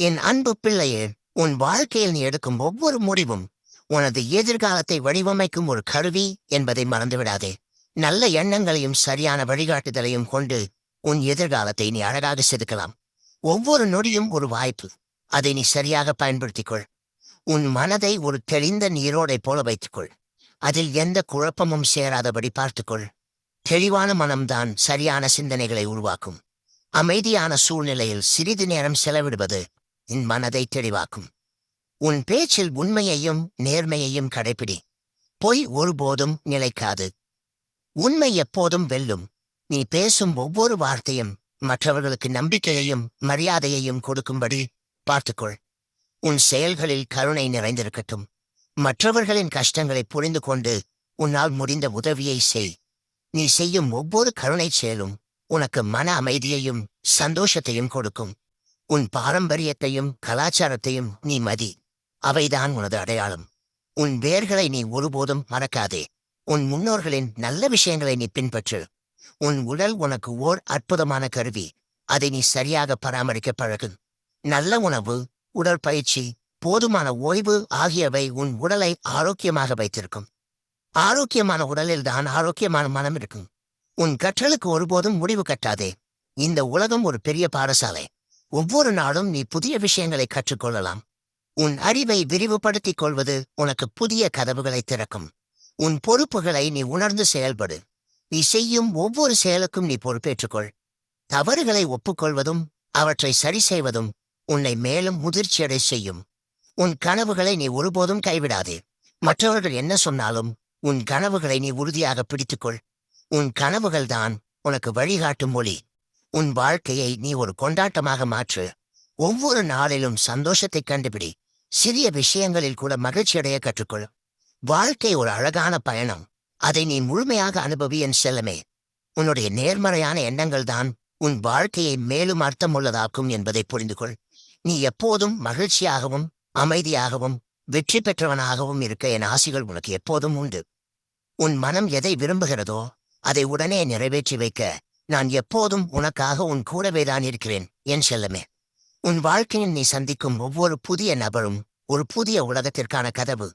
என் அன்பு பிள்ளையே உன் வாழ்க்கையில் நீ எடுக்கும் ஒவ்வொரு முடிவும் உனது எதிர்காலத்தை வடிவமைக்கும் ஒரு கருவி என்பதை மறந்துவிடாதே. நல்ல எண்ணங்களையும் சரியான வழிகாட்டுதலையும் கொண்டு உன் எதிர்காலத்தை நீ அழகாக செதுக்கலாம். ஒவ்வொரு நொடியும் ஒரு வாய்ப்பு. அதை நீ சரியாக பயன்படுத்திக் கொள் உன் மனதை ஒரு தெளிந்த நீரோடை போல வைத்துக்கொள். அதில் எந்த குழப்பமும் சேராதபடி பார்த்துக்கொள். தெளிவான மனம்தான் சரியான சிந்தனைகளை உருவாக்கும். அமைதியான சூழ்நிலையில் சிறிது நேரம் செலவிடுவது என் மனதை தெளிவாக்கும். உன் பேச்சில் உண்மையையும் நேர்மையையும் கடைப்பிடி. பொய் ஒருபோதும் நிலைக்காது. உண்மை எப்போதும் வெல்லும். நீ பேசும் ஒவ்வொரு வார்த்தையும் மற்றவர்களுக்கு நம்பிக்கையையும் மரியாதையையும் கொடுக்கும்படி பார்த்துக்கொள். உன் செயல்களில் கருணை நிறைந்திருக்கட்டும். மற்றவர்களின் கஷ்டங்களை புரிந்து கொண்டு உன்னால் முடிந்த உதவியை செய். நீ செய்யும் ஒவ்வொரு கருணை செயலும் உனக்கு மன அமைதியையும் சந்தோஷத்தையும் கொடுக்கும். உன் பாரம்பரியத்தையும் கலாச்சாரத்தையும் நீ மதி. அவைதான் உனது அடையாளம். உன் வேர்களை நீ ஒருபோதும் மறக்காதே. உன் முன்னோர்களின் நல்ல விஷயங்களை நீ பின்பற்று. உன் உடல் உனக்கு ஓர் அற்புதமான கருவி. அதை நீ சரியாக பராமரிக்க பழகு. நல்ல உணவு உடற்பயிற்சி போதுமான ஓய்வு ஆகியவை உன் உடலை ஆரோக்கியமாக வைத்திருக்கும். ஆரோக்கியமான உடலில் தான் ஆரோக்கியமான மனம் இருக்கும். உன் கற்றலுக்கு ஒருபோதும் முடிவு கட்டாதே. இந்த உலகம் ஒரு பெரிய பாடசாலை. ஒவ்வொரு நாளும் நீ புதிய விஷயங்களை கற்றுக்கொள்ளலாம். உன் அறிவை விரிவுபடுத்திக் கொள்வது உனக்கு புதிய கதவுகளை திறக்கும். உன் பொறுப்புகளை நீ உணர்ந்து செயல்படு. நீ செய்யும் ஒவ்வொரு செயலுக்கும் நீ பொறுப்பேற்றுக்கொள். தவறுகளை ஒப்புக்கொள்வதும் அவற்றை சரி செய்வதும் உன்னை மேலும் முதிர்ச்சியடை செய்யும். உன் கனவுகளை நீ ஒருபோதும் கைவிடாதே. மற்றவர்கள் என்ன சொன்னாலும் உன் கனவுகளை நீ உறுதியாக பிடித்துக்கொள். உன் கனவுகள்தான் உனக்கு வழிகாட்டும் மொழி. உன் வாழ்க்கையை நீ ஒரு கொண்டாட்டமாக மாற்று. ஒவ்வொரு நாளிலும் சந்தோஷத்தை கண்டுபிடி. சிறிய விஷயங்களில் கூட மகிழ்ச்சியடைய கற்றுக்கொள். வாழ்க்கை ஒரு அழகான பயணம். அதை நீ முழுமையாக அனுபவி என் செல்லமே. உன்னுடைய நேர்மறையான எண்ணங்கள் தான் உன் வாழ்க்கையை மேலும் அர்த்தமுள்ளதாக்கும் என்பதை புரிந்து கொள் நீ எப்போதும் மகிழ்ச்சியாகவும் அமைதியாகவும் வெற்றி பெற்றவனாகவும் இருக்க என் ஆசிகள் உனக்கு எப்போதும் உண்டு. உன் மனம் எதை விரும்புகிறதோ அதை உடனே நிறைவேற்றி வைக்க நான் எப்போதும் உனக்காக உன் கூடவேதான் இருக்கிறேன் என் செல்லமே. உன் வாழ்க்கையில் நீ சந்திக்கும் ஒவ்வொரு புதிய நபரும் ஒரு புதிய உலகத்திற்கான கதவு.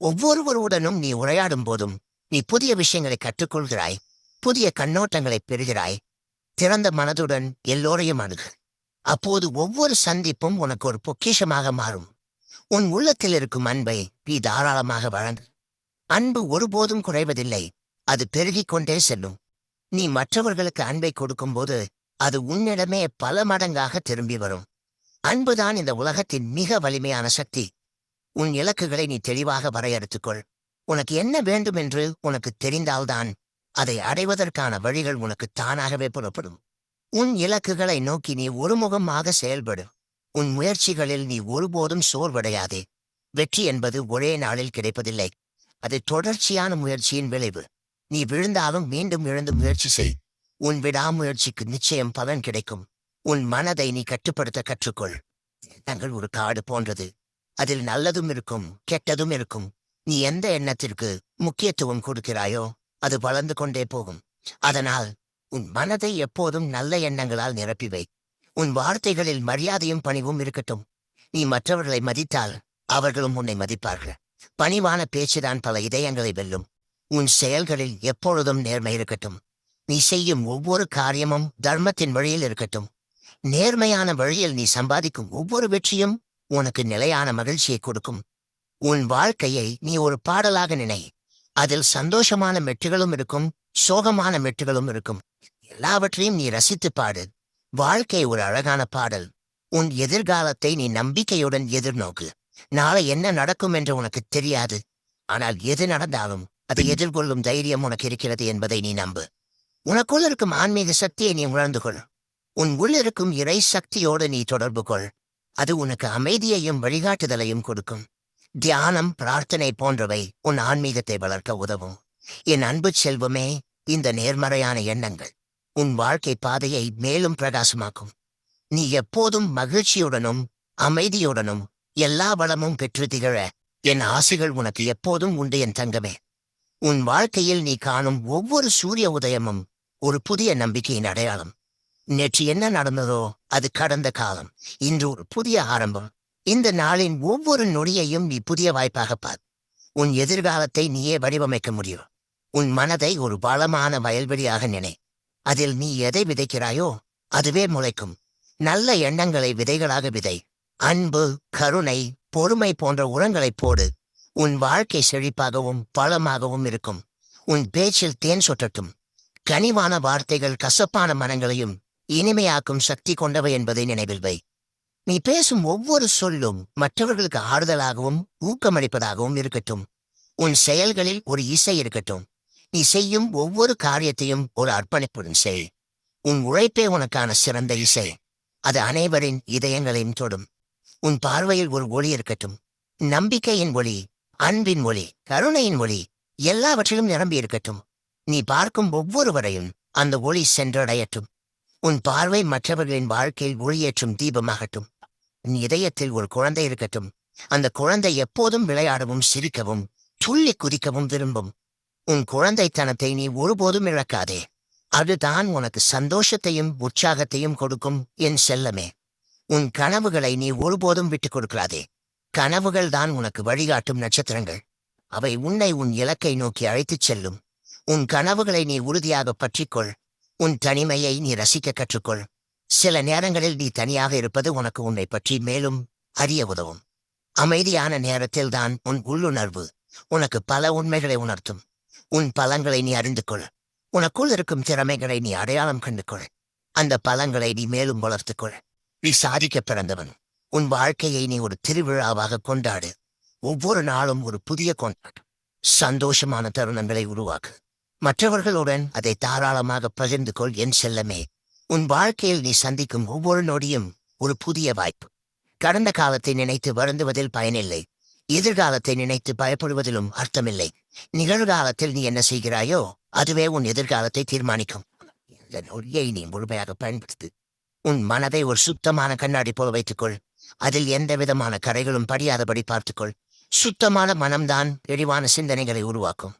ஒவ்வொருவருடனும் நீ உரையாடும் போதும் நீ புதிய விஷயங்களை கற்றுக்கொள்கிறாய் புதிய கண்ணோட்டங்களை பெறுகிறாய். திறந்த மனதுடன் எல்லோரையும் அணுகு. அப்போது ஒவ்வொரு சந்திப்பும் உனக்கு ஒரு பொக்கிஷமாக மாறும். உன் உள்ளத்தில் இருக்கும் அன்பை நீ தாராளமாக வழங்கு. அன்பு ஒருபோதும் குறைவதில்லை அது பெருகிக் கொண்டே செல்லும். நீ மற்றவர்களுக்கு அன்பை கொடுக்கும்போது அது உன்னிடமே பல மடங்காக திரும்பி வரும். அன்புதான் இந்த உலகத்தின் மிக வலிமையான சக்தி. உன் இலக்குகளை நீ தெளிவாக வரையறுத்துக்கொள். உனக்கு என்ன வேண்டும் என்று உனக்கு தெரிந்தால்தான் அதை அடைவதற்கான வழிகள் உனக்கு தானாகவே புறப்படும். உன் இலக்குகளை நோக்கி நீ ஒருமுகமாக செயல்படும் உன் முயற்சிகளில் நீ ஒருபோதும் சோர்வடையாதே. வெற்றி என்பது ஒரே நாளில் கிடைப்பதில்லை. அது தொடர்ச்சியான முயற்சியின் விளைவு. நீ விழுந்தாலும் மீண்டும் எழுந்து முயற்சி செய். உன் விடாமுயற்சிக்கு நிச்சயம் பலன் கிடைக்கும். உன் மனதை நீ கட்டுப்படுத்த கற்றுக்கொள். தங்கள் ஒரு காடு போன்றது. அதில் நல்லதும் இருக்கும் கெட்டதும் இருக்கும். நீ எந்த எண்ணத்திற்கு முக்கியத்துவம் கொடுக்கிறாயோ அது வளர்ந்து கொண்டே போகும். அதனால் உன் மனதை எப்போதும் நல்ல எண்ணங்களால் நிரப்பி வை. உன் வார்த்தைகளில் மரியாதையும் பணிவும் இருக்கட்டும். நீ மற்றவர்களை மதித்தால் அவர்களும் உன்னை மதிப்பார்கள். பணிவான பேச்சுதான் பல இதயங்களை வெல்லும். உன் செயல்களில் எப்பொழுதும் நேர்மை இருக்கட்டும். நீ செய்யும் ஒவ்வொரு காரியமும் தர்மத்தின் வழியில் இருக்கட்டும். நேர்மையான வழியில் நீ சம்பாதிக்கும் ஒவ்வொரு வெற்றியும் உனக்கு நிலையான மகிழ்ச்சியை கொடுக்கும். உன் வாழ்க்கையை நீ ஒரு பாடலாக நினை. அதில் சந்தோஷமான மெட்டுகளும் இருக்கும் சோகமான மெட்டுகளும் இருக்கும். எல்லாவற்றையும் நீ ரசித்து பாடு. வாழ்க்கை ஒரு அழகான பாடல். உன் எதிர்காலத்தை நீ நம்பிக்கையுடன் எதிர்நோக்கு. நாளை என்ன நடக்கும் என்று உனக்கு தெரியாது. ஆனால் எது நடந்தாலும் அதை எதிர்கொள்ளும் தைரியம் உனக்கு இருக்கிறது என்பதை நீ நம்பு. உனக்குள் இருக்கும் ஆன்மீக சக்தியை நீ உணர்ந்து கொள் உன் உள்ளிருக்கும் இறை சக்தியோடு நீ தொடர்பு கொள். அது உனக்கு அமைதியையும் வழிகாட்டுதலையும் கொடுக்கும். தியானம் பிரார்த்தனை போன்றவை உன் ஆன்மீகத்தை வளர்க்க உதவும். என் அன்பு செல்வமே இந்த நேர்மறையான எண்ணங்கள் உன் வாழ்க்கை பாதையை மேலும் பிரகாசமாக்கும். நீ எப்போதும் மகிழ்ச்சியுடனும் அமைதியுடனும் எல்லா வளமும் பெற்று திகழ. என் ஆசைகள் உனக்கு எப்போதும் உண்டு என் தங்கமே. உன் வாழ்க்கையில் நீ காணும் ஒவ்வொரு சூரிய உதயமும் ஒரு புதிய நம்பிக்கையின் அடையாளம். நேற்று என்ன நடந்ததோ அது கடந்த காலம். இன்று ஒரு புதிய ஆரம்பம். இந்த நாளின் ஒவ்வொரு நொடியையும் நீ புதிய வாய்ப்பாக பார். உன் எதிர்காலத்தை நீயே வடிவமைக்க முடியும். உன் மனதை ஒரு பலமான வயல்வெளியாக நினை. அதில் நீ எதை விதைக்கிறாயோ அதுவே முளைக்கும். நல்ல எண்ணங்களை விதைகளாக விதை. அன்பு கருணை பொறுமை போன்ற உரங்களைப் போடு. உன் வாழ்க்கை செழிப்பாகவும் பலமாகவும் இருக்கும். உன் பேச்சில் தேன் சொட்டட்டும். கனிவான வார்த்தைகள் கசப்பான மனங்களையும் இனிமையாக்கும் சக்தி கொண்டவை என்பதை நினைவில் வை. நீ பேசும் ஒவ்வொரு சொல்லும் மற்றவர்களுக்கு ஆறுதலாகவும் ஊக்கமளிப்பதாகவும் இருக்கட்டும். உன் செயல்களில் ஒரு இசை இருக்கட்டும். நீ செய்யும் ஒவ்வொரு காரியத்தையும் ஒரு அர்ப்பணிப்புடன் செய். உன் உழைப்பே உனக்கான சிறந்த இசை. அது அனைவரின் இதயங்களையும் தொடும். உன் பார்வையில் ஒரு ஒளி இருக்கட்டும். நம்பிக்கையின் ஒளி அன்பின் மொழி கருணையின் மொழி எல்லாவற்றிலும் நிரம்பி இருக்கட்டும். நீ பார்க்கும் ஒவ்வொருவரையும் அந்த ஒளி சென்றடையட்டும். உன் பார்வை மற்றவர்களின் வாழ்க்கையில் ஒளியேற்றும் தீபமாகட்டும். உன் இதயத்தில் ஒரு குழந்தை இருக்கட்டும். அந்த குழந்தை எப்போதும் விளையாடவும் சிரிக்கவும் துள்ளி குதிக்கவும் விரும்பும். உன் குழந்தைத்தனத்தை நீ ஒருபோதும் இழக்காதே. அதுதான் உனக்கு சந்தோஷத்தையும் உற்சாகத்தையும் கொடுக்கும் என் செல்லமே. உன் கனவுகளை நீ ஒருபோதும் விட்டுக் கொடுக்கிறாதே கனவுகள் தான் உனக்கு வழிகாட்டும் நட்சத்திரங்கள். அவை உன்னை உன் இலக்கை நோக்கி அழைத்துச் செல்லும். உன் கனவுகளை நீ உறுதியாக பற்றிக்கொள். உன் தனிமையை நீ ரசிக்க கற்றுக்கொள். சில நேரங்களில் நீ தனியாக இருப்பது உனக்கு உன்னை பற்றி மேலும் அறிய உதவும். அமைதியான நேரத்தில்தான் உன் உள்ளுணர்வு உனக்கு பல உண்மைகளை உணர்த்தும். உன் பலங்களை நீ அறிந்து கொள் உனக்குள் இருக்கும் திறமைகளை நீ அடையாளம் கண்டு கொள் அந்த பலங்களை நீ மேலும் வளர்த்துக்கொள். நீ சாதிக்க பிறந்தவன். உன் வாழ்க்கையை நீ ஒரு திருவிழாவாக கொண்டாடு. ஒவ்வொரு நாளும் ஒரு புதிய கொண்டாட்டம் சந்தோஷமான தருணங்களை உருவாக்கு. மற்றவர்களுடன் அதை தாராளமாக பகிர்ந்து கொள் என் செல்லமே. உன் வாழ்க்கையில் நீ சந்திக்கும் ஒவ்வொரு நொடியும் ஒரு புதிய வாய்ப்பு. கடந்த காலத்தை நினைத்து வருந்துவதில் பயனில்லை. எதிர்காலத்தை நினைத்து பயப்படுவதிலும் அர்த்தமில்லை. நிகழ்காலத்தில் நீ என்ன செய்கிறாயோ அதுவே உன் எதிர்காலத்தை தீர்மானிக்கும். இந்த நொடியை நீ முழுமையாக பயன்படுத்து. உன் மனதை ஒரு சுத்தமான கண்ணாடி போல வைத்துக்கொள். அதில் எந்த விதமான கரைகளும் படியாதபடி பார்த்துக்கொள். சுத்தமான மனம்தான் தெளிவான சிந்தனைகளை உருவாக்கும்.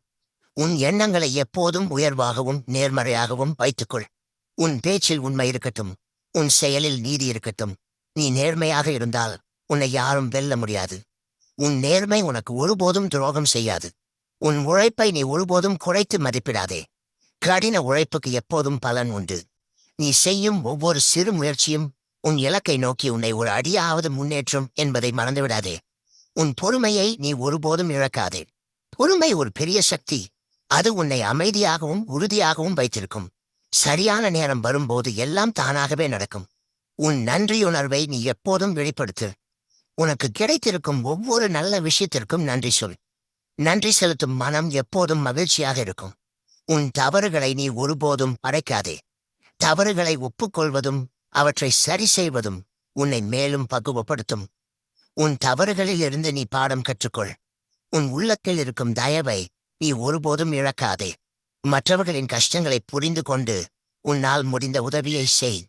உன் எண்ணங்களை எப்போதும் உயர்வாகவும் நேர்மறையாகவும் வைத்துக்கொள். உன் பேச்சில் உண்மை இருக்கட்டும். உன் செயலில் நீதி இருக்கட்டும். நீ நேர்மையாக இருந்தால் உன்னை யாரும் வெல்ல முடியாது. உன் நேர்மை உனக்கு ஒருபோதும் துரோகம் செய்யாது. உன் உழைப்பை நீ ஒருபோதும் குறைத்து மதிப்பிடாதே. கடின உழைப்புக்கு எப்போதும் பலன் உண்டு. நீ செய்யும் ஒவ்வொரு சிறு முயற்சியும் உன் இலக்கை நோக்கி உன்னை ஒரு அடியாவது முன்னேற்றும் என்பதை மறந்துவிடாதே. உன் பொறுமையை நீ ஒருபோதும் இழக்காதே. பொறுமை ஒரு பெரிய சக்தி. அது உன்னை அமைதியாகவும் உறுதியாகவும் வைத்திருக்கும். சரியான நேரம் வரும்போது எல்லாம் தானாகவே நடக்கும். உன் நன்றியுணர்வை நீ எப்போதும் வெளிப்படுத்து. உனக்கு கிடைத்திருக்கும் ஒவ்வொரு நல்ல விஷயத்திற்கும் நன்றி சொல். நன்றி செலுத்தும் மனம் எப்போதும் மகிழ்ச்சியாக இருக்கும். உன் தவறுகளை நீ ஒருபோதும் அடைக்காதே தவறுகளை ஒப்புக்கொள்வதும் அவற்றை சரி செய்வதும் உன்னை மேலும் பக்குவப்படுத்தும். உன் தவறுகளில் இருந்து நீ பாடம் கற்றுக்கொள். உன் உள்ளத்தில் இருக்கும் தயவை நீ ஒருபோதும் இழக்காதே. மற்றவர்களின் கஷ்டங்களை புரிந்து கொண்டு உன்னால் முடிந்த உதவியை செய்.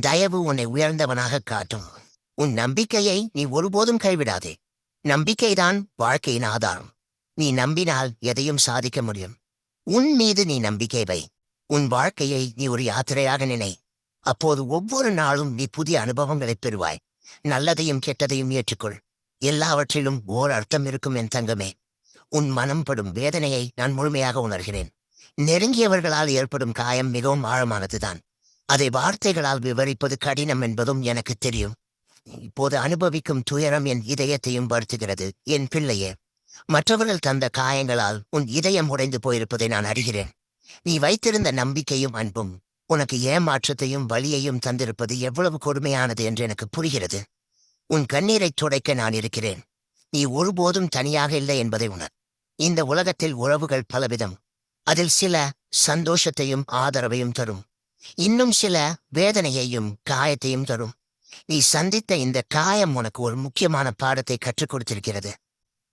தயவு உன்னை உயர்ந்தவனாக காட்டும். உன் நம்பிக்கையை நீ ஒருபோதும் கைவிடாதே. நம்பிக்கைதான் வாழ்க்கையின் ஆதாரம். நீ நம்பினால் எதையும் சாதிக்க முடியும். உன் மீது நீ நம்பிக்கை வை. உன் வாழ்க்கையை நீ ஒரு யாத்திரையாக நினை. அப்போது ஒவ்வொரு நாளும் நீ புதிய அனுபவங்களைப் பெறுவாய். நல்லதையும் கெட்டதையும் ஏற்றுக்கொள். எல்லாவற்றிலும் ஓர் அர்த்தம் இருக்கும் என் தங்கமே. உன் மனம் படும் வேதனையை நான் முழுமையாக உணர்கிறேன். நெருங்கியவர்களால் ஏற்படும் காயம் மிகவும் ஆழமானதுதான். அதை வார்த்தைகளால் விவரிப்பது கடினம் என்பதும் எனக்கு தெரியும். இப்போது அனுபவிக்கும் துயரம் என் இதயத்தையும் வருத்துகிறது என் பிள்ளையே. மற்றவர்கள் தந்த காயங்களால் உன் இதயம் உடைந்து போயிருப்பதை நான் அறிகிறேன். நீ வைத்திருந்த நம்பிக்கையும் அன்பும் உனக்கு ஏமாற்றத்தையும் வலியையும் தந்திருப்பது எவ்வளவு கொடுமையானது என்று எனக்கு புரிகிறது. உன் கண்ணீரைத் துடைக்க நான் இருக்கிறேன். நீ ஒருபோதும் தனியாக இல்லை என்பதை உணர். இந்த உலகத்தில் உறவுகள் பலவிதம். அதில் சில சந்தோஷத்தையும் ஆதரவையும் தரும். இன்னும் சில வேதனையையும் காயத்தையும் தரும். நீ சந்தித்த இந்த காயம் உனக்கு ஒரு முக்கியமான பாடத்தை கற்றுக் கொடுத்திருக்கிறது.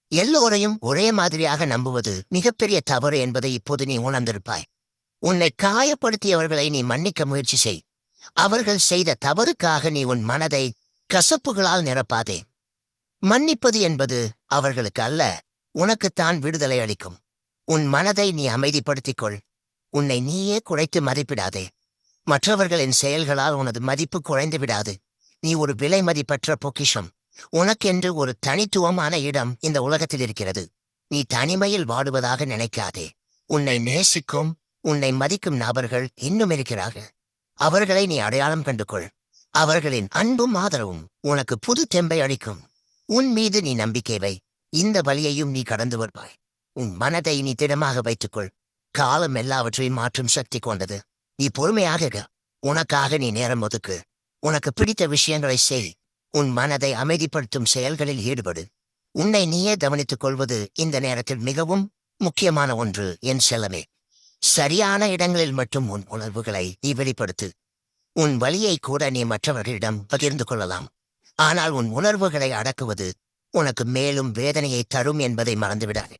எல்லோரையும் ஒரே மாதிரியாக நம்புவது மிகப்பெரிய தவறு என்பதை இப்போது நீ உணர்ந்திருப்பாய். உன்னை காயப்படுத்தியவர்களை நீ மன்னிக்க முயற்சி செய். அவர்கள் செய்த தவறுக்காக நீ உன் மனதை கசப்புகளால் நிரப்பாதே. மன்னிப்பது என்பது அவர்களுக்கு அல்ல உனக்குத்தான் விடுதலை அளிக்கும். உன் மனதை நீ அமைதிப்படுத்திக் கொள் உன்னை நீயே குறைத்து மதிப்பிடாதே. மற்றவர்களின் செயல்களால் உனது மதிப்பு குறைந்து விடாது. நீ ஒரு விலை மதிப்பற்ற பொக்கிஷம். உனக்கென்று ஒரு தனித்துவமான இடம் இந்த உலகத்தில் இருக்கிறது. நீ தனிமையில் வாடுவதாக நினைக்காதே. உன்னை நேசிக்கும் உன்னை மதிக்கும் நபர்கள் இன்னும் இருக்கிறார்கள். அவர்களை நீ அடையாளம் கண்டுகொள். அவர்களின் அன்பும் ஆதரவும் உனக்கு புது தெம்பை அளிக்கும். உன் மீது நீ நம்பிக்கை வை. இந்த வழியையும் நீ கடந்து வருவாய். உன் மனதை நீ திடமாக வைத்துக்கொள். காலம் எல்லாவற்றையும் மாற்றும் சக்தி கொண்டது. நீ பொறுமையாக உனக்காக நீ நேரம் ஒதுக்கு. உனக்கு பிடித்த விஷயங்களை செய். உன் மனதை அமைதிப்படுத்தும் செயல்களில் ஈடுபடு. உன்னை நீயே கவனித்துக் கொள்வது இந்த நேரத்தில் மிகவும் முக்கியமான ஒன்று என் செல்லமே. சரியான இடங்களில் மட்டும் உன் உணர்வுகளை நீ வெளிப்படுத்து. உன் வழியை கூட நீ மற்றவர்களிடம் பகிர்ந்து கொள்ளலாம். ஆனால் உன் உணர்வுகளை அடக்குவது உனக்கு மேலும் வேதனையை தரும் என்பதை மறந்துவிடாது.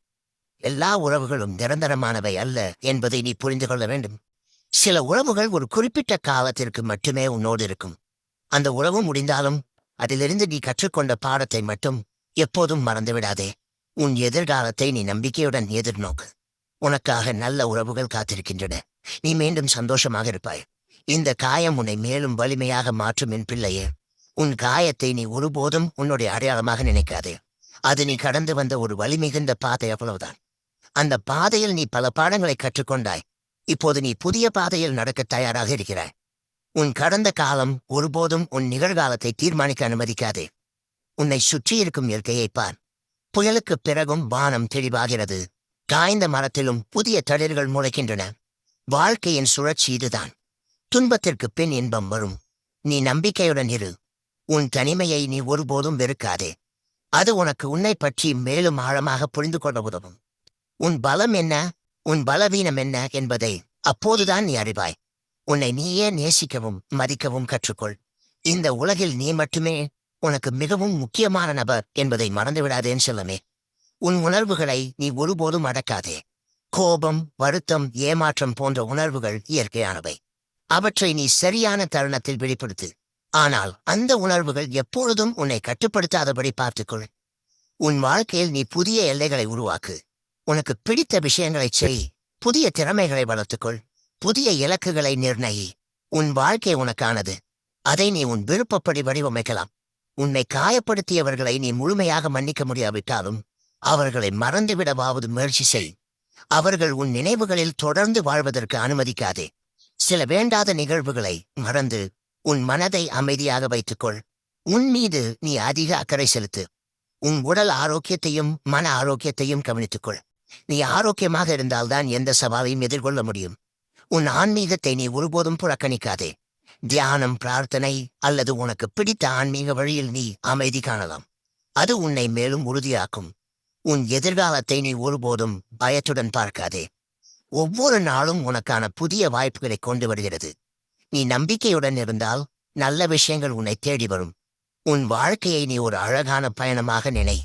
எல்லா உறவுகளும் நிரந்தரமானவை அல்ல என்பதை நீ புரிந்து கொள்ள வேண்டும். சில உறவுகள் ஒரு குறிப்பிட்ட காலத்திற்கு மட்டுமே உன்னோடு இருக்கும். அந்த உறவு முடிந்தாலும் அதிலிருந்து நீ கற்றுக்கொண்ட பாடத்தை மட்டும் எப்போதும் மறந்துவிடாதே. உன் எதிர்காலத்தை நீ நம்பிக்கையுடன் எதிர்நோக்கு. உனக்காக நல்ல உறவுகள் காத்திருக்கின்றன. நீ மீண்டும் சந்தோஷமாக இருப்பாய். இந்த காயம் உன்னை மேலும் வலிமையாக மாற்றும் என் பிள்ளையே. உன் காயத்தை நீ ஒருபோதும் உன்னுடைய அடையாளமாக நினைக்காதே. அது நீ கடந்து வந்த ஒரு வலிமிகுந்த பாதை அவ்வளவுதான். அந்த பாதையில் நீ பல பாடங்களை கற்றுக்கொண்டாய். இப்போது நீ புதிய பாதையில் நடக்க தயாராக இருக்கிறாய். உன் கடந்த காலம் ஒருபோதும் உன் நிகழ்காலத்தை தீர்மானிக்க அனுமதிக்காதே. உன்னை சுற்றியிருக்கும் இயற்கையைப் பார். புயலுக்குப் பிறகும் வானம் தெளிவாகிறது. காய்ந்த மரத்திலும் புதிய தளிர்கள் முளைக்கின்றன. வாழ்க்கையின் சுழற்சி இதுதான். துன்பத்திற்கு பின் இன்பம் வரும். நீ நம்பிக்கையுடன் இரு. உன் தனிமையை நீ ஒருபோதும் வெறுக்காதே. அது உனக்கு உன்னை பற்றி மேலும் ஆழமாக புரிந்து கொள்ள உதவும். உன் பலம் என்ன? உன் பலவீனம் என்ன என்பதை அப்போதுதான் நீ அறிவாய். உன்னை நீயே நேசிக்கவும் மதிக்கவும் கற்றுக்கொள். இந்த உலகில் நீ மட்டுமே உனக்கு மிகவும் முக்கியமான நபர் என்பதை மறந்துவிடாதேன் செல்லமே. உன் உணர்வுகளை நீ ஒருபோதும் அடக்காதே. கோபம் வருத்தம் ஏமாற்றம் போன்ற உணர்வுகள் இயற்கையானவை. அவற்றை நீ சரியான தருணத்தில் வெளிப்படுத்து. ஆனால் அந்த உணர்வுகள் எப்பொழுதும் உன்னை கட்டுப்படுத்தாதபடி பார்த்துக்கொள். உன் வாழ்க்கையில் நீ புதிய எல்லைகளை உருவாக்கு. உனக்கு பிடித்த விஷயங்களைச் செய். புதிய திறமைகளை வளர்த்துக்கொள். புதிய இலக்குகளை நிர்ணயி. உன் வாழ்க்கை உனக்கானது. அதை நீ உன் விருப்பப்படி வடிவமைக்கலாம். உன்னை காயப்படுத்தியவர்களை நீ முழுமையாக மன்னிக்க முடியாவிட்டாலும் அவர்களை மறந்துவிடவாவது முயற்சி செய். அவர்கள் உன் நினைவுகளில் தொடர்ந்து வாழ்வதற்கு அனுமதிக்காதே. சில வேண்டாத நிகழ்வுகளை மறந்து உன் மனதை அமைதியாக வைத்துக்கொள். உன் மீது நீ அதிக அக்கறை செலுத்து. உன் உடல் ஆரோக்கியத்தையும் மன ஆரோக்கியத்தையும் கவனித்துக்கொள். நீ ஆரோக்கியமாக இருந்தால்தான் எந்த சவாலையும் எதிர்கொள்ள முடியும். உன் ஆன்மீகத்தை நீ ஒருபோதும் புறக்கணிக்காதே. தியானம் பிரார்த்தனை அல்லது உனக்கு பிடித்த ஆன்மீக வழியில் நீ அமைதி காணலாம். அது உன்னை மேலும் உறுதியாக்கும். உன் எதிர்காலத்தை நீ ஒருபோதும் பயத்துடன் பார்க்காதே. ஒவ்வொரு நாளும் உனக்கான புதிய வாய்ப்புகளை கொண்டு வருகிறது. நீ நம்பிக்கையுடன் இருந்தால் நல்ல விஷயங்கள் உன்னை தேடி வரும். உன் வாழ்க்கையை நீ ஒரு அழகான பயணமாக நினை.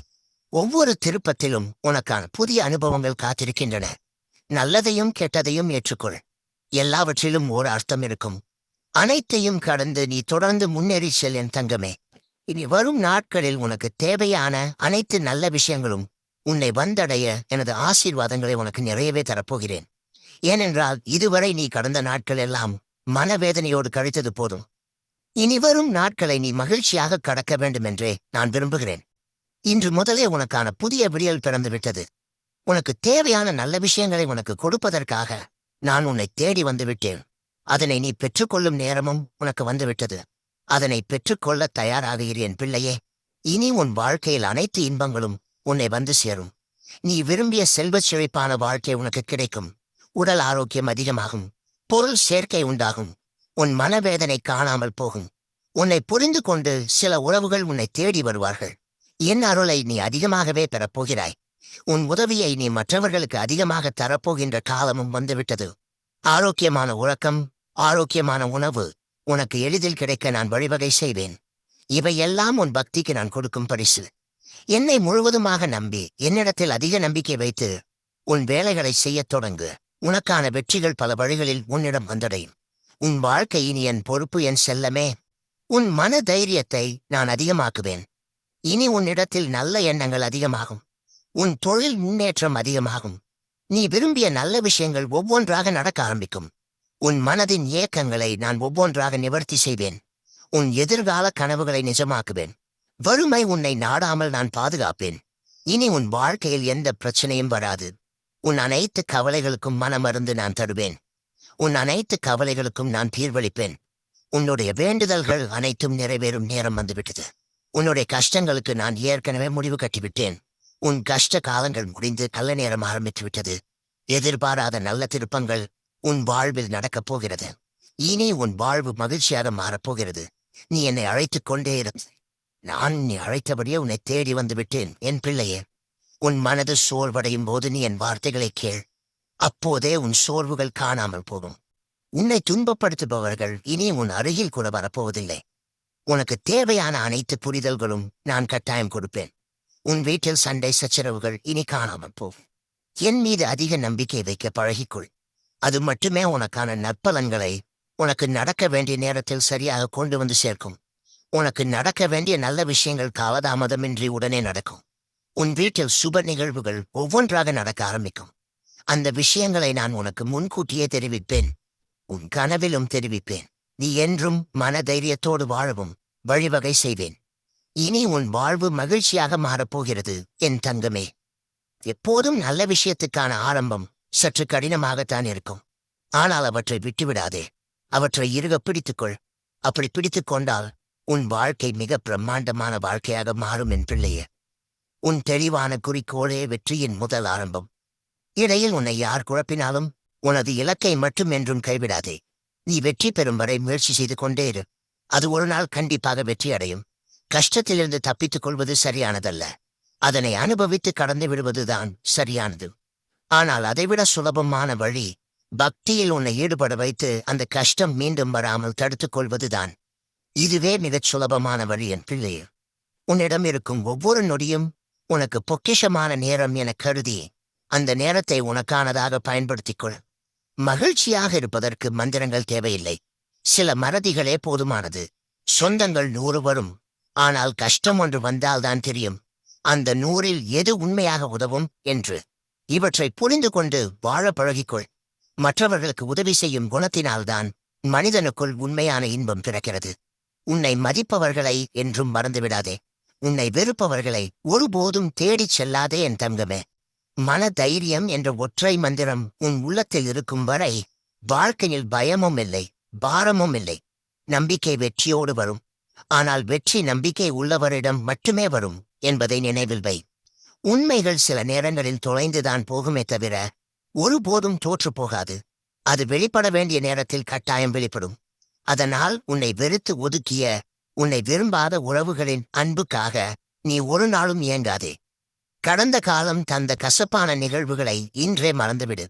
ஒவ்வொரு திருப்பத்திலும் உனக்கான புதிய அனுபவங்கள் காத்திருக்கின்றன. நல்லதையும் கெட்டதையும் ஏற்றுக்கொள். எல்லாவற்றிலும் ஒரு அர்த்தம் இருக்கும். அனைத்தையும் கடந்து நீ தொடர்ந்து முன்னேறி செல் என் தங்கமே. இனி வரும் நாட்களில் உனக்கு தேவையான அனைத்து நல்ல விஷயங்களும் உன்னை வந்தடைய எனது ஆசீர்வாதங்களை உனக்கு நிறையவே தரப்போகிறேன். ஏனென்றால் இதுவரை நீ கடந்த நாட்கள் எல்லாம் மனவேதனையோடு கழித்தது போதும். இனி வரும் நாட்களை நீ மகிழ்ச்சியாக கடக்க வேண்டுமென்றே நான் விரும்புகிறேன். இன்று முதலே உனக்கான புதிய விடியல் பிறந்துவிட்டது. உனக்கு தேவையான நல்ல விஷயங்களை உனக்கு கொடுப்பதற்காக நான் உன்னை தேடி வந்துவிட்டேன். அதனை நீ பெற்றுக்கொள்ளும் நேரமும் உனக்கு வந்துவிட்டது. அதனை பெற்றுக்கொள்ள தயாராகிறேன் பிள்ளையே. இனி உன் வாழ்க்கையில் அனைத்து இன்பங்களும் உன்னை வந்து சேரும். நீ விரும்பிய செல்வச் செழிப்பான வாழ்க்கை உனக்கு கிடைக்கும். உடல் ஆரோக்கியம் அதிகமாகும். பொருள் சேர்க்கை உண்டாகும். உன் மனவேதனை காணாமல் போகும். உன்னை புரிந்து கொண்டு சில உறவுகள் உன்னை தேடி வருவார்கள். என் அருளை நீ அதிகமாகவே பெறப்போகிறாய். உன் உதவியை நீ மற்றவர்களுக்கு அதிகமாக தரப்போகின்ற காலமும் வந்துவிட்டது. ஆரோக்கியமான உறக்கம் ஆரோக்கியமான உணவு உனக்கு எளிதில் கிடைக்க நான் வழிவகை செய்வேன். இவையெல்லாம் உன் பக்திக்கு நான் கொடுக்கும் பரிசு. என்னை முழுவதுமாக நம்பி என்னிடத்தில் அதிக நம்பிக்கை வைத்து உன் வேலைகளை செய்யத் தொடங்கு. உனக்கான வெற்றிகள் பல வழிகளில் உன்னிடம் வந்தடையும். உன் வாழ்க்கை இனி என் பொறுப்பு என் செல்லமே. உன் மன தைரியத்தை நான் அதிகமாக்குவேன். இனி உன்னிடத்தில் நல்ல எண்ணங்கள் அதிகமாகும். உன் தொழில் முன்னேற்றம் அதிகமாகும். நீ விரும்பிய நல்ல விஷயங்கள் ஒவ்வொன்றாக நடக்க ஆரம்பிக்கும். உன் மனதின் ஏக்கங்களை நான் ஒவ்வொன்றாக நிவர்த்தி செய்வேன். உன் எதிர்கால கனவுகளை நிஜமாக்குவேன். வறுமை உன்னை நாடாமல் நான் பாதுகாப்பேன். இனி உன் வாழ்க்கையில் எந்த பிரச்சனையும் வராது. உன் அனைத்து கவலைகளுக்கும் மனமருந்து நான் தருவேன். உன் அனைத்து கவலைகளுக்கும் நான் தீர்வளிப்பேன். உன்னுடைய வேண்டுதல்கள் அனைத்தும் நிறைவேறும் நேரம் வந்துவிட்டது. உன்னுடைய கஷ்டங்களுக்கு நான் ஏற்கனவே முடிவு கட்டிவிட்டேன். உன் கஷ்ட காலங்கள் முடிந்து கள்ள நேரம் ஆரம்பித்து விட்டது எதிர்பாராத நல்ல திருப்பங்கள் உன் வாழ்வில் நடக்கப் போகிறது. இனி உன் வாழ்வு மகிழ்ச்சியாக மாறப்போகிறது நீ என்னை அழைத்துக் கொண்டே இரு. நான் நீ அழைத்தபடியே உன்னை தேடி வந்து விட்டேன் என் பிள்ளையே. உன் மனது சோர்வடையும் போது நீ என் வார்த்தைகளை கேள். அப்போதே உன் சோர்வுகள் காணாமல் போகும். உன்னை துன்பப்படுத்துபவர்கள் இனி உன் அருகில் கூட வரப்போவதில்லை. உனக்கு தேவையான அனைத்து புரிதல்களும் நான் கட்டாயம் கொடுப்பேன். உன் வீட்டில் சண்டை சச்சரவுகள் இனி காணாமல் போகும். என் மீது அதிக நம்பிக்கை வைக்க பழகிக்கொள். அது மட்டுமே உனக்கான நற்பலன்களை உனக்கு நடக்க வேண்டிய நேரத்தில் சரியாக கொண்டு வந்து சேர்க்கும். உனக்கு நடக்க வேண்டிய நல்ல விஷயங்கள் காலதாமதமின்றி உடனே நடக்கும். உன் வீட்டில் சுப நிகழ்வுகள் ஒவ்வொன்றாக நடக்க ஆரம்பிக்கும். அந்த விஷயங்களை நான் உனக்கு முன்கூட்டியே தெரிவிப்பேன். உன் கனவிலும் தெரிவிப்பேன். நீ என்றும் மன தைரியத்தோடு வாழவும் வழிவகை செய்வேன். இனி உன் வாழ்வு மகிழ்ச்சியாக மாறப்போகிறது என் தங்கமே. எப்போதும் நல்ல விஷயத்துக்கான ஆரம்பம் சற்று கடினமாகத்தான் இருக்கும். ஆனால் அவற்றை விட்டுவிடாதே. அவற்றை இறுக பிடித்துக்கொள். அப்படி பிடித்துக் கொண்டால் உன் வாழ்க்கை மிக பிரம்மாண்டமான வாழ்க்கையாக மாறும் என் பிள்ளையே. உன் தெளிவான குறிக்கோளே வெற்றியின் முதல் ஆரம்பம். இடையில் உன்னை யார் குழப்பினாலும் உனது இலக்கை மட்டும் என்றும் கைவிடாதே. நீ வெற்றி பெறும் வரை முயற்சி செய்து கொண்டே இரு. அது ஒரு நாள் கண்டிப்பாக வெற்றி அடையும். கஷ்டத்திலிருந்து தப்பித்துக் கொள்வது சரியானதல்ல. அதனை அனுபவித்து கடந்து விடுவதுதான் சரியானது. ஆனால் அதைவிட சுலபமான வழி பக்தியில் உன்னை ஈடுபட வைத்து அந்த கஷ்டம் மீண்டும் வராமல் தடுத்துக் கொள்வதுதான். இதுவே மிகச் சுலபமான வழி என் பிள்ளையே உன்னிடம் இருக்கும் ஒவ்வொரு நொடியும் உனக்கு பொக்கிஷமான நேரம் என கருதி அந்த நேரத்தை உனக்கானதாக பயன்படுத்திக் கொள். மகிழ்ச்சியாக இருப்பதற்கு மந்திரங்கள் தேவையில்லை. சில மறதிகளே போதுமானது. சொந்தங்கள் நூறு வரும். ஆனால் கஷ்டம் ஒன்று வந்தால்தான் தெரியும். அந்த நூறில் எது உண்மையாக உதவும் என்று. இவற்றை புரிந்து கொண்டு வாழ பழகிக்கொள். மற்றவர்களுக்கு உதவி செய்யும் குணத்தினால்தான் மனிதனுக்குள் உண்மையான இன்பம் பிறக்கிறது. உன்னை மதிப்பவர்களை என்றும் மறந்துவிடாதே. உன்னை வெறுப்பவர்களை ஒருபோதும் தேடிச் செல்லாதே என் தங்கமே. மன தைரியம் என்ற ஒற்றை மந்திரம் உன் உள்ளத்தில் இருக்கும் வரை வாழ்க்கையில் பயமும் இல்லை பாரமும் இல்லை. நம்பிக்கை வெற்றியோடு வரும். ஆனால் வெற்றி நம்பிக்கை உள்ளவரிடம் மட்டுமே வரும் என்பதை நினைவில் வை. உண்மைகள் சில நேரங்களில் தொலைந்துதான் போகுமே தவிர ஒருபோதும் தோற்று போகாது. அது வெளிப்பட வேண்டிய நேரத்தில் கட்டாயம் வெளிப்படும். அதனால் உன்னை வெறுத்து ஒதுக்கிய உன்னை விரும்பாத உறவுகளின் அன்புக்காக நீ ஒரு நாளும் இயங்காதே கடந்த காலம் தந்த கசப்பான நிகழ்வுகளை இன்றே மறந்துவிடு.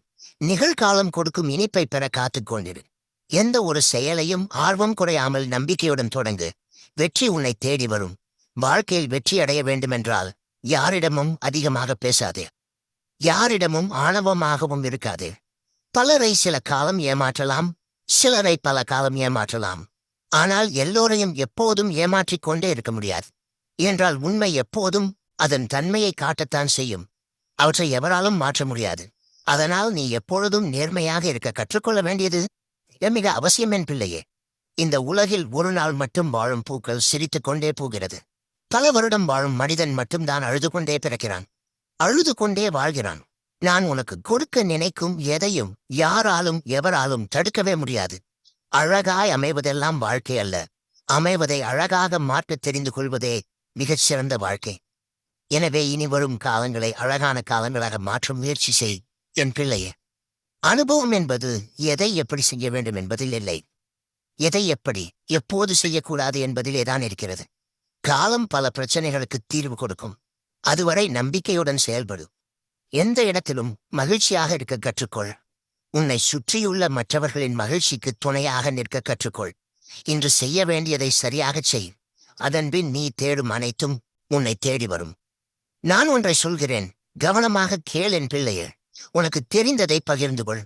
நிகழ்காலம் கொடுக்கும் இனிப்பை பெற காத்துக்கொண்டிரு எந்த ஒரு செயலையும் ஆர்வம் குறையாமல் நம்பிக்கையுடன் தொடங்கு. வெற்றி உன்னை தேடி வரும். வாழ்க்கையில் வெற்றி அடைய வேண்டுமென்றால் யாரிடமும் அதிகமாக பேசாதே. யாரிடமும் ஆணவமாகவும் இருக்காது. பலரை சில காலம் ஏமாற்றலாம் சிலரை பல காலம் ஏமாற்றலாம். ஆனால் எல்லோரையும் எப்போதும் ஏமாற்றிக் கொண்டே இருக்க முடியாது. என்றால் உண்மை எப்போதும் அதன் தன்மையை காட்டத்தான் செய்யும். அவற்றை எவராலும் மாற்ற முடியாது. அதனால் நீ எப்பொழுதும் நேர்மையாக இருக்க கற்றுக்கொள்ள வேண்டியது மிக அவசியம் என் பிள்ளையே. இந்த உலகில் ஒரு நாள் மட்டும் வாழும் பூக்கள் சிரித்துக் கொண்டே போகிறது பல வருடம் வாழும் மனிதன் மட்டும்தான் அழுது கொண்டே பிறக்கிறான். அழுது கொண்டே வாழ்கிறான். நான் உனக்கு கொடுக்க நினைக்கும் எதையும் யாராலும் எவராலும் தடுக்கவே முடியாது. அழகாய் அமைவதெல்லாம் வாழ்க்கை அல்ல. அமைவதை அழகாக மாற்றத் தெரிந்து கொள்வதே மிகச் சிறந்த வாழ்க்கை. எனவே இனி வரும் காலங்களை அழகான காலங்களாக மாற்ற முயற்சி செய் என் பிள்ளையே. அனுபவம் என்பது எதை எப்படி செய்ய வேண்டும் என்பதில் இல்லை. எதை எப்படி எப்போது செய்யக்கூடாது என்பதிலே தான் இருக்கிறது. காலம் பல பிரச்சனைகளுக்கு தீர்வு கொடுக்கும். அதுவரை நம்பிக்கையுடன் செயல்படும் எந்த இடத்திலும் மகிழ்ச்சியாக இருக்க கற்றுக்கொள். உன்னை சுற்றியுள்ள மற்றவர்களின் மகிழ்ச்சிக்கு துணையாக நிற்க கற்றுக்கொள். இன்று செய்ய வேண்டியதை சரியாகச் செய். அதன்பின் நீ தேடும் அனைத்தும் உன்னை தேடி வரும். நான் ஒன்றை சொல்கிறேன். கவனமாக கேள் என் பிள்ளையே. உனக்கு தெரிந்ததை பகிர்ந்து கொள்.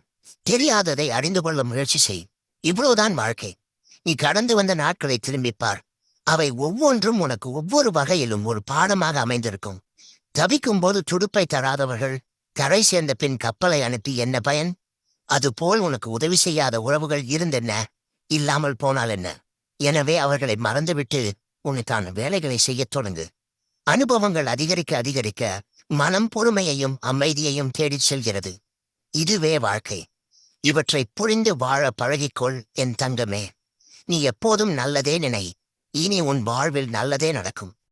தெரியாததை அறிந்து கொள்ள முயற்சி செய். இவ்வளவுதான் வாழ்க்கை. நீ கடந்து வந்த நாட்களை திரும்பிப்பார் அவை ஒவ்வொன்றும் உனக்கு ஒவ்வொரு வகையிலும் ஒரு பாடமாக அமைந்திருக்கும். தவிக்கும் போது துடுப்பை தராதவர்கள் கரை சேர்ந்த பின் கப்பலை அனுப்பி என்ன பயன்? அதுபோல் உனக்கு உதவி செய்யாத உறவுகள் இருந்தென்ன? இல்லாமல் போனால் என்ன? எனவே அவர்களை மறந்துவிட்டு உனக்கான வேலைகளை செய்யத் தொடங்கு. அனுபவங்கள் அதிகரிக்க அதிகரிக்க மனம் பொறுமையையும் அமைதியையும் தேடிச் செல்கிறது. இதுவே வாழ்க்கை. இவற்றை புரிந்து வாழ பழகிக்கொள் என் தங்கமே. நீ எப்போதும் நல்லதே நினை. இனி உன் வாழ்வில் நல்லதே நடக்கும்.